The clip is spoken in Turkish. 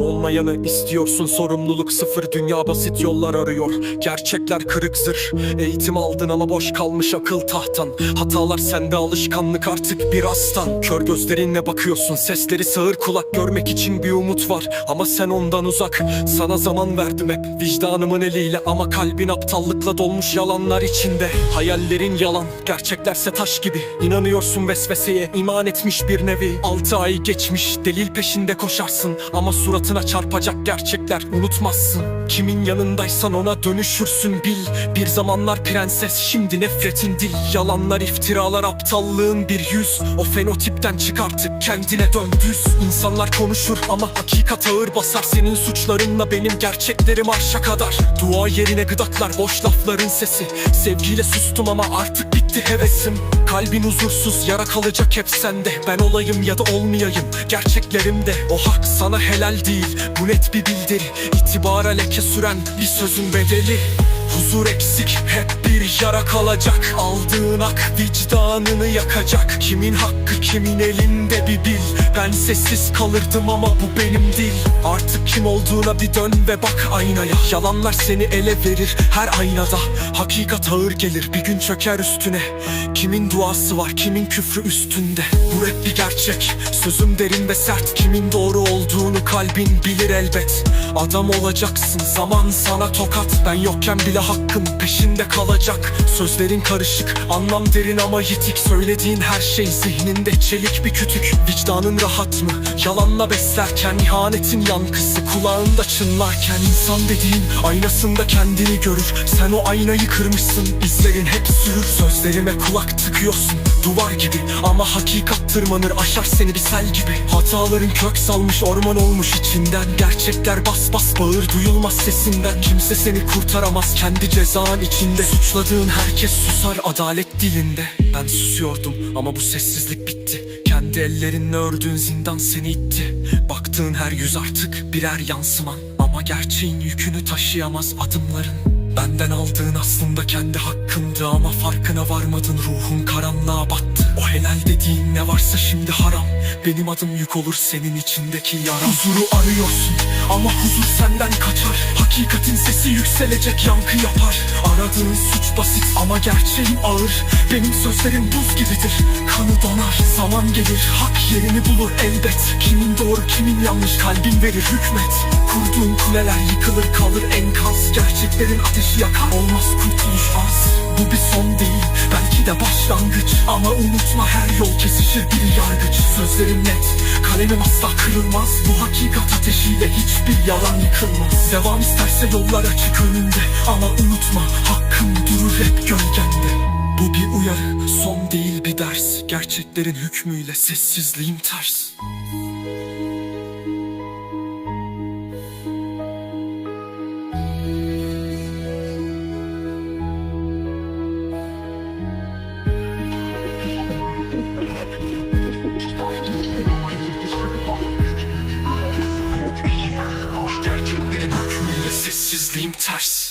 olmayanı istiyorsun sorumluluk sıfır. Dünya basit yollar arıyor. Gerçekler kırık zırh. Eğitim aldın ama boş kalmış akıl tahtan. Hatalar sende alışkanlık artık bir astan Kör gözlerinle bakıyorsun sesleri sağır kulak. Görmek için bir umut var ama sen ondan uzak. Sana zaman verdim hep vicdanımın eliyle. Ama kalbin aptallıkla dolmuş yalanlar içinde. Hayallerin yalan gerçeklerse taş gibi. İnanıyorsun vesveseye iman etmiş bir nevi. Altı ay geçmiş delil peşinde koşarsın. Ama suratına çarpacak gerçekler unutmazsın. Kimin yanındaysan ona dönüşürsün bil. Bir zamanlar prenses şimdi nefretin dil. Yalanlar iftiralar aptallığın bir yüz. O fenotipten çık artık kendine dön düz. İnsanlar konuşur ama hakikat ağır basar. Senin suçlarınla benim gerçeklerim arşa kadar. Dua yerine gıdaklar boş lafların sesi. Sevgiyle sustum ama artık bitti hevesim Kalbin huzursuz yara kalacak hep sende. Ben olayım ya da olmayayım gerçeklerimde O hak sana helal değil bu net bir bildiri İtibara leke süren bir sözün bedeli. Huzur eksik hep bir yara kalacak. Aldığın hak vicdanını yakacak. Kimin hakkı kimin elinde bir bil Ben sessiz kalırdım ama bu benim değil Artık kim olduğuna bir dön ve bak aynaya. Yalanlar seni ele verir her aynada. Hakikat ağır gelir bir gün çöker üstüne. Kimin duası var kimin küfrü üstünde? Bu rap bir gerçek sözüm derin ve sert. Kimin doğru olduğunu kalbin bilir elbet. Adam olacaksın zaman sana tokat. Ben yokken bile hakkın peşinde kalacak. Sözlerin karışık anlam derin ama yitik. Söylediğin her şey zihninde çelik bir kütük. Vicdanın rahat mı? Yalanla beslerken ihanetin yankısı. Kulağında çınlarken insan dediğin aynasında kendini görür. Sen o aynayı kırmışsın. İzlerin hep sürür. Sözlerime kulak tıkıyorsun. Duvar gibi Ama hakikat tırmanır. Aşar seni bir sel gibi. Hataların kök salmış orman olmuş içinden. Gerçekler bas bas bağır duyulmaz sesinden. Kimse seni kurtaramaz kendi cezan içinde. Suçladığın herkes susar adalet dilinde. Ben susuyordum ama bu sessizlik bitti kendi ellerinle ördüğün zindan seni itti. Baktığın her yüz artık birer yansıman. Ama gerçeğin yükünü taşıyamaz adımların. Benden aldığın aslında kendi hakkındı Ama farkına varmadın. Ruhun karanlığa battı. O helal dediğin ne varsa şimdi haram. Benim adım yük olur senin içindeki yara Huzuru arıyorsun ama huzur senden kaçar. Hakikatin sesi yükselecek yankı yapar. Aradığın gerçeğin ağır. Benim sözlerim buz gibidir. Kanı donar Zaman gelir. Hak yerini bulur elbet. Kimin doğru kimin yanlış kalbin verir hükmet. Kurduğun kuleler yıkılır kalır enkaz. Gerçeklerin ateşi yakar olmaz kurtuluş az Bu bir son değil belki de başlangıç. Ama unutma her yol kesişir bir yargıç. Sözlerim net kalemim asla kırılmaz. Bu hakikat ateşiyle hiçbir yalan yıkılmaz. Devam isterse yollar açık önünde. Ama unutma hakkın Gerçeklerin hükmüyle sessizliğim ters Gerçeklerin hükmüyle sessizliğim ters